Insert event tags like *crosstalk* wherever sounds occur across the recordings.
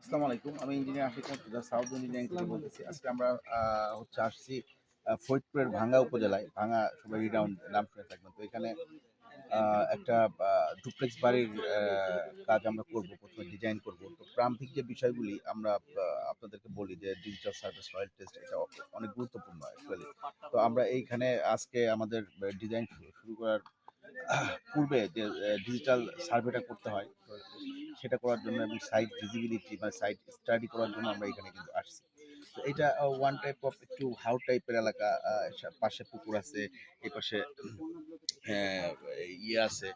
আসসালামু আলাইকুম, আমি engineer Ashik Murtaza south engineering থেকে বলতেছি। আজকে আমরা হচ্ছে আসছি ফরিদপুরের ভাঙ্গা উপজেলায়। ভাঙ্গা সবাই রিডাউন নাম শুনে থাকবেন। তো এখানে একটা ডুপ্লেক্স বাড়ির কাজ আমরা করব, প্রথমে ডিজাইন করব। তো প্রান্তিক যে বিষয়গুলি আমরা আপনাদেরকে বলি যে ডিজিটাল সার্ভিস সয়েল টেস্ট এটা অনেক গুরুত্বপূর্ণ অ্যাকচুয়ালি তো আমরা এইখানে আজকে আমাদের ডিজাইন শুরু করার পূর্বে যে ডিজিটাল সার্ভেটা করতে হয় সেটা করার জন্য এবং সাইট ভিজিবিলিটি বা সাইট স্টাডি করার জন্য আমরা এখানে কিন্তু আসছি। তো এটা ওয়ান টাইপ অফ একটু হাউ টাইপের এলাকা পাশে পুকুর আছে, এই পাশে ইয়ে আছে,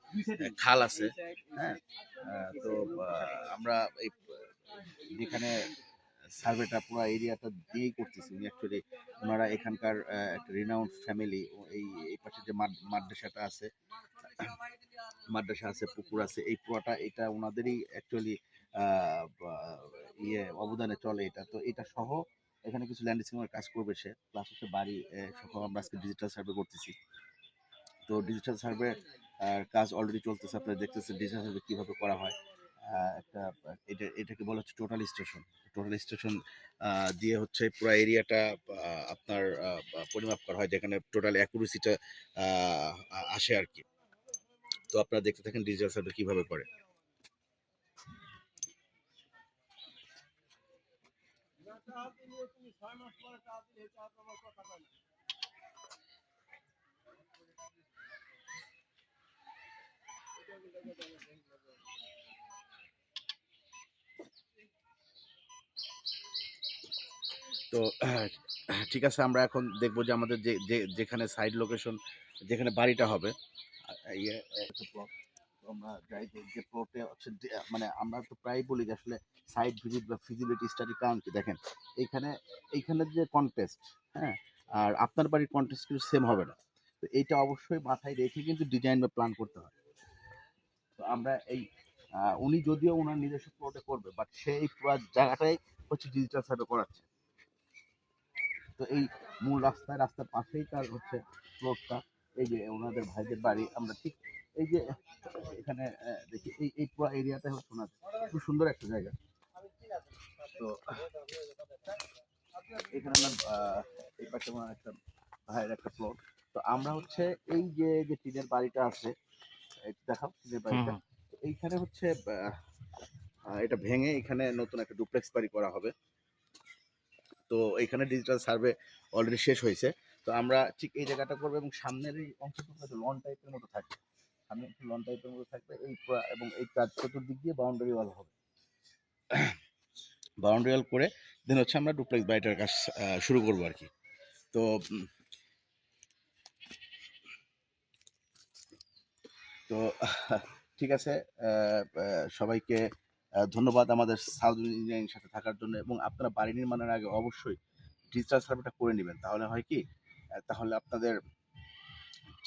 খাল আছে হ্যাঁ তো আমরা এই, যেখানে সার্ভেটা পুরো এরিয়াটা দিয়েই করতেছি। উনি অ্যাকচুয়ালি ওনারা এখানকার একটা রিনাউন্ড ফ্যামিলি এই এই পাশে যে মাদ, মাদ্রাসাটা আছে মাদ্রাসা আছে, পুকুর আছে, এই পুরোটা এটা ওনাদেরই অ্যাকচুয়ালি ইয়ে অবদানে চলে এটা। তো এটা সহ এখানে কিছু ল্যান্ডস্কেপিং এর কাজ করবে সে প্লাস হচ্ছে বাড়ি সহ আমরা আজকে ডিজিটাল সার্ভে করতেছি। তো ডিজিটাল সার্ভে কাজ অলরেডি চলতেছে, আপনারা দেখতেছেন ডিজিটাল সার্ভে কীভাবে করা হয়। একটা, এটা, এটাকে বলা হচ্ছে টোটাল স্টেশন টোটাল স্টেশন দিয়ে হচ্ছে পুরো এরিয়াটা আপনার পরিমাপ করা হয়, যেখানে টোটাল অ্যাকুরেসিটা আসে আর কি। তো আপনারা দেখতে থাকেন ডিজিটাল সার্ভে কীভাবে করে? তো, ঠিক আছে, আমরা এখন দেখব যে আমাদের যে যেখানে সাইড লোকেশন যেখানে বাড়িটা হবে ইয়ে মানে আমরা তো প্রায় বলি যে আসলে সাইড ভিজিট বা ফিজিবিলিটি স্টাডি কারণ কি? দেখেন, এইখানে এইখানের যে কন্টেস্ট হ্যাঁ? আর আপনার বাড়ির কন্টেস্ট কিন্তু সেম হবে না। তো এইটা অবশ্যই মাথায় রেখে কিন্তু ডিজাইন বা প্ল্যান করতে হয়। তো আমরা এই উনি যদিও ওনার নিজস্ব প্লটে করবে বাট সেই পুরো জায়গাটাই হচ্ছে ডিজিটাল সার্ভে করাচ্ছে। তো এই মূল রাস্তায়, রাস্তার পাশেই তার হচ্ছে প্লটটা এই যে ওনাদের ভাইদের বাড়ি আমরা ঠিক এই যে এখানে দেখি এই এই পুরো হচ্ছে ওনাদের খুব সুন্দর একটা জায়গা। তো এখানে আমার এই পাশে আমার একটা ভাইয়ের একটা প্লট তো আমরা হচ্ছে এই যে যে টিনের বাড়িটা আছে দেখাও টিনের বাড়িটা। এইখানে হচ্ছে এটা ভেঙে এখানে নতুন একটা ডুপ্লেক্স বাড়ি করা হবে। তো এখানে ডিজিটাল সার্ভে অলরেডি শেষ হয়েছে। তো আমরা ঠিক এই জায়গাটা করব এবং সামনের এই অংশটুকু একটা লন টাইপের মতো থাকবে। সামনে একটু লন টাইপের মতো থাকবে। এই এবং এই চার চতুর্দিক দিয়ে বাউন্ডারি ওয়াল হবে। বাউন্ডারি ওয়াল করে দেন হচ্ছে আমরা ডুপ্লেক্স বাড়িটার কাজ শুরু করব আর কি। তো তো, *laughs* ঠিক আছে সবাইকে ধন্যবাদ আমাদের সাউথ ইঞ্জিনিয়ারিং সাথে থাকার জন্য এবং আপনারা বাড়ি নির্মাণের আগে অবশ্যই ডিজিটাল সার্ভেটা করে নেবেন। তাহলে হয় কি তাহলে আপনাদের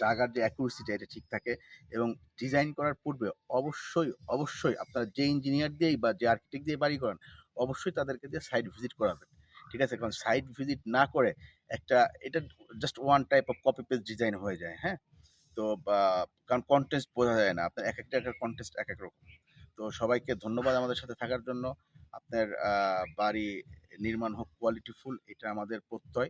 জায়গার যে অ্যাকুরেসিটা এটা ঠিক থাকে এবং ডিজাইন করার পূর্বে অবশ্যই অবশ্যই আপনারা যে ইঞ্জিনিয়ার দিয়েই বা যে আর্কিটেক্ট দিয়ে বাড়ি করেন, অবশ্যই তাদেরকে দিয়ে সাইট ভিজিট করাবেন। ঠিক আছে? কারণ সাইট ভিজিট না করে একটা, এটা just one type of copy paste design হয়ে যায় হ্যাঁ? তো কারণ কন্টেস্ট বোঝা যায় না। আপনার এক একটা একটা কন্টেস্ট এক এক রকম। তো সবাইকে ধন্যবাদ আমাদের সাথে থাকার জন্য। আপনার বাড়ি নির্মাণ হোক কোয়ালিটিফুল এটা আমাদের প্রত্যয়।